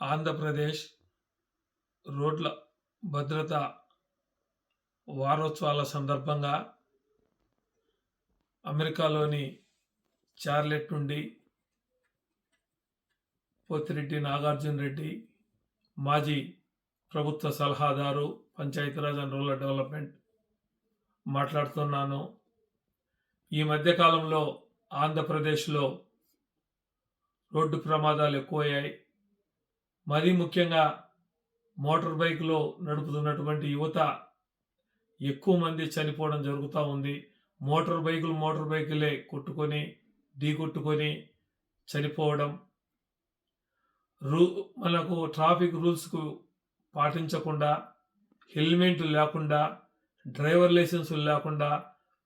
ఆంధ్రప్రదేశ్ రోడ్ల భద్రత వారోత్సవాల సందర్భంగా అమెరికాలోని చార్లెట్ నుండి పోతిరెడ్డి నాగార్జున రెడ్డి మాజీ ప్రభుత్వ సలహాదారు పంచాయతీరాజ్ అండ్ రూరల్ డెవలప్మెంట్ మాట్లాడుతున్నాను. ఈ మధ్యకాలంలో ఆంధ్రప్రదేశ్లో రోడ్డు ప్రమాదాలు ఎక్కువయ్యాయి. మరీ ముఖ్యంగా మోటార్ బైక్లో నడుపుతున్నటువంటి యువత ఎక్కువ మంది చనిపోవడం జరుగుతూ ఉంది. మోటార్ బైకులు మోటార్ బైకులే కొట్టుకొని ఢీ కొట్టుకొని చనిపోవడం. రూ మనకు ట్రాఫిక్ రూల్స్కు పాటించకుండా హెల్మెట్ లేకుండా డ్రైవర్ లైసెన్స్ లేకుండా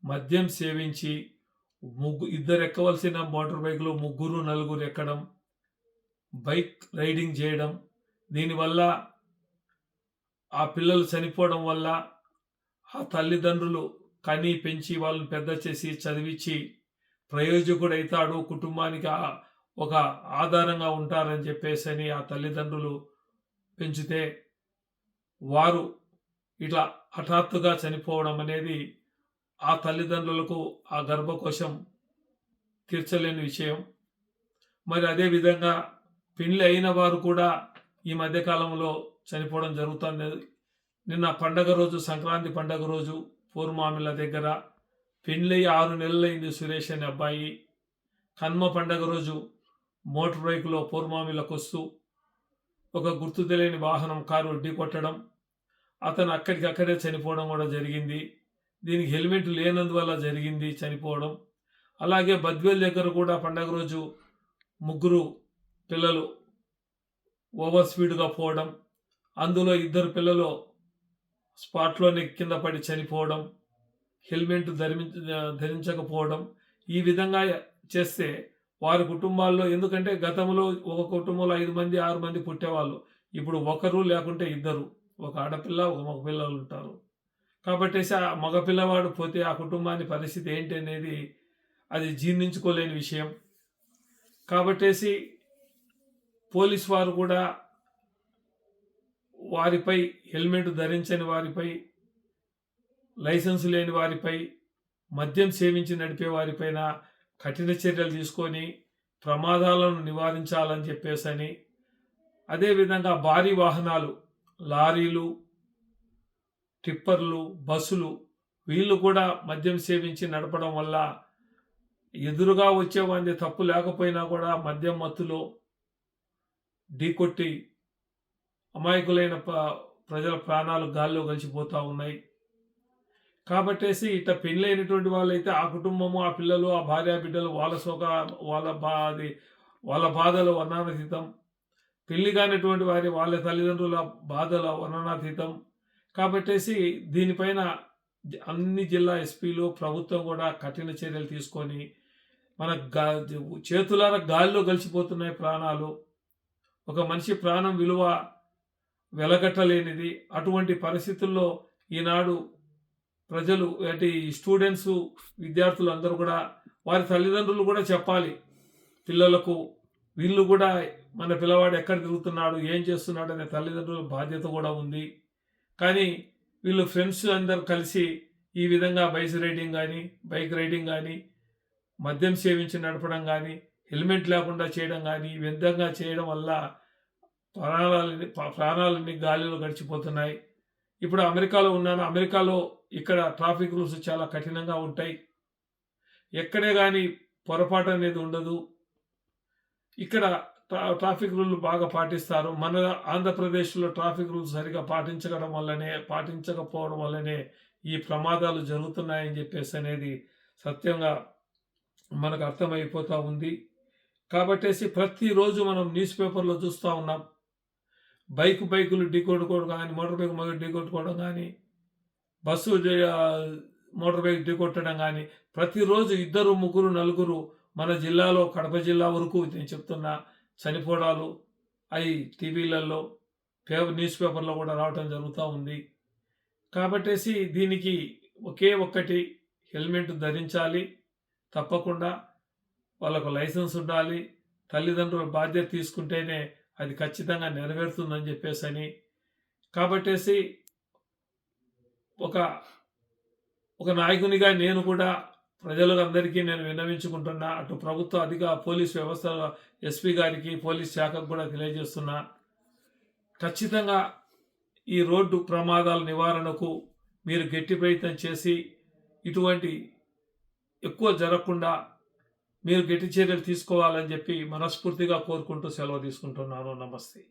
మద్యం సేవించి ముగ్గు ఇద్దరు ఎక్కవలసిన మోటార్ బైక్లో ముగ్గురు నలుగురు ఎక్కడం బైక్ రైడింగ్ చేయడం దీనివల్ల ఆ పిల్లలు చనిపోవడం వల్ల ఆ తల్లిదండ్రులు కని పెంచి వాళ్ళని పెద్ద చేసి చదివించి ప్రయోజకుడు అవుతాడు కుటుంబానికి ఒక ఆధారంగా ఉంటారని చెప్పేసి అని ఆ తల్లిదండ్రులు పెంచితే వారు ఇట్లా హఠాత్తుగా చనిపోవడం అనేది ఆ తల్లిదండ్రులకు ఆ గర్భకోశం తీర్చలేని విషయం. మరి అదేవిధంగా పెళ్ళి అయిన వారు కూడా ఈ మధ్యకాలంలో చనిపోవడం జరుగుతుంది. నిన్న పండగ రోజు సంక్రాంతి పండగ రోజు పూర్మామిల దగ్గర పెళ్ళి ఆరు నెలలైంది సురేష్ అనే అబ్బాయి. కన్మ పండగ రోజు మోటార్ బైక్లో పూర్మామిలకు వస్తూ ఒక గుర్తు తెలియని వాహనం కారు ఢీకొట్టడం అతను అక్కడికక్కడే చనిపోవడం కూడా జరిగింది. దీనికి హెల్మెట్ లేనందువల్ల జరిగింది చనిపోవడం. అలాగే బద్వేల్ దగ్గర కూడా పండగ రోజు ముగ్గురు పిల్లలు ఓవర్ స్పీడ్గా పోవడం అందులో ఇద్దరు పిల్లలు స్పాట్లోనే కింద పడి చనిపోవడం హెల్మెట్ ధరించ ధరించకపోవడం ఈ విధంగా చేస్తే వారి కుటుంబాల్లో ఎందుకంటే గతంలో ఒక కుటుంబంలో ఐదు మంది ఆరు మంది పుట్టేవాళ్ళు. ఇప్పుడు ఒకరు లేకుంటే ఇద్దరు. ఒక ఆడపిల్ల ఒక మగ పిల్లలు ఉంటారు. కాబట్టి ఆ మగపిల్లవాడు పోతే ఆ కుటుంబాన్ని పరిస్థితి ఏంటి అనేది అది జీర్ణించుకోలేని విషయం. కాబట్టేసి పోలీస్ వారు కూడా వారిపై హెల్మెట్ ధరించని వారిపై లైసెన్స్ లేని వారిపై మద్యం సేవించి నడిపే వారిపైన కఠిన చర్యలు తీసుకొని ప్రమాదాలను నివారించాలని చెప్పేసని అదేవిధంగా భారీ వాహనాలు లారీలు టిప్పర్లు బస్సులు వీళ్ళు కూడా మద్యం సేవించి నడపడం వల్ల ఎదురుగా వచ్చే వాంది తప్పు లేకపోయినా కూడా మద్యం మత్తులో ఢీకొట్టి అమాయకులైన ప- ప్రజల ప్రాణాలు గాల్లో కలిసిపోతూ ఉన్నాయి. కాబట్టేసి ఇట్ట పెళ్ళైనటువంటి వాళ్ళైతే ఆ కుటుంబము ఆ పిల్లలు ఆ భార్య బిడ్డలు వాళ్ళ సోక వాళ్ళ బా అది వాళ్ళ బాధలు వర్ణానతీతం పెళ్ళి కానిటువంటి వారి వాళ్ళ తల్లిదండ్రుల బాధల వర్ణనాతీతం కాబట్టేసి దీనిపైన జ- అన్ని జిల్లా ఎస్పీలు ప్రభుత్వం కూడా కఠిన చర్యలు తీసుకొని మన గా చేతులార గాల్లో కలిసిపోతున్నాయి ప్రాణాలు. ఒక మనిషి ప్రాణం విలువ వెలగట్టలేనిది అటువంటి పరిస్థితుల్లో ఈనాడు ప్రజలు అంటే స్టూడెంట్స్ విద్యార్థులు అందరూ కూడా వారి తల్లిదండ్రులు కూడా చెప్పాలి. పిల్లలకు వీళ్ళు కూడా మన పిల్లవాడు ఎక్కడ తిరుగుతున్నాడు ఏం చేస్తున్నాడు అనే తల్లిదండ్రుల బాధ్యత కూడా ఉంది. కానీ వీళ్ళు ఫ్రెండ్స్ అందరు కలిసి ఈ విధంగా బైక్ రైడింగ్ కానీ బైక్ రైడింగ్ కానీ మద్యం సేవించి నడపడం కానీ హెల్మెట్ లేకుండా చేయడం కానీ ఈ విధంగా చేయడం వల్ల ప్రాణాలని ప్రాణాలన్నీ గాలిలో గడిచిపోతున్నాయి. ఇప్పుడు అమెరికాలో ఉన్నాను. అమెరికాలో ఇక్కడ ట్రాఫిక్ రూల్స్ చాలా కఠినంగా ఉంటాయి. ఎక్కడే కానీ పొరపాటు అనేది ఉండదు. ఇక్కడ ట్రా- ట్రాఫిక్ రూల్ బాగా పాటిస్తారు. మన ఆంధ్రప్రదేశ్లో ట్రాఫిక్ రూల్స్ సరిగా పాటించడం వల్లనే పాటించకపోవడం వల్లనే ఈ ప్రమాదాలు జరుగుతున్నాయని చెప్పేసి అనేది సత్యంగా మనకు అర్థమైపోతూ ఉంది. కాబట్టేసి ప్రతిరోజు మనం న్యూస్ పేపర్లో చూస్తూ ఉన్నాం. బైక్ బైకులు ఢీకొట్టుకోవడం కానీ మోటార్ బైక్ మొదలు ఢీకొట్టుకోవడం కానీ బస్సు మోటార్ బైక్ ఢీకొట్టడం కానీ ప్రతిరోజు ఇద్దరు ముగ్గురు నలుగురు మన జిల్లాలో కడప జిల్లా వరకు నేను చెప్తున్నా చనిపోవడాలు అవి టీవీలలో పేపర్ న్యూస్ పేపర్లో కూడా రావటం జరుగుతూ ఉంది. కాబట్టేసి దీనికి ఒకే ఒక్కటి హెల్మెట్ ధరించాలి. తప్పకుండా వాళ్ళకు లైసెన్స్ ఉండాలి తల్లిదండ్రుల బాధ్యత తీసుకుంటేనే అది ఖచ్చితంగా నెరవేరుతుందని చెప్పేసి అని కాబట్టేసి ఒక ఒక నాయకునిగా నేను కూడా ప్రజలందరికీ నేను విన్నవించుకుంటున్నా అటు ప్రభుత్వ అధిక పోలీస్ వ్యవస్థ ఎస్పీ గారికి పోలీస్ శాఖకు కూడా తెలియజేస్తున్నా. ఖచ్చితంగా ఈ రోడ్డు ప్రమాదాల నివారణకు మీరు గట్టి ప్రయత్నం చేసి ఇటువంటి ఎక్కువ జరగకుండా మీరు గట్టి చర్యలు తీసుకోవాలని చెప్పి మనస్ఫూర్తిగా కోరుకుంటూ సెలవు తీసుకుంటున్నాను. నమస్తే.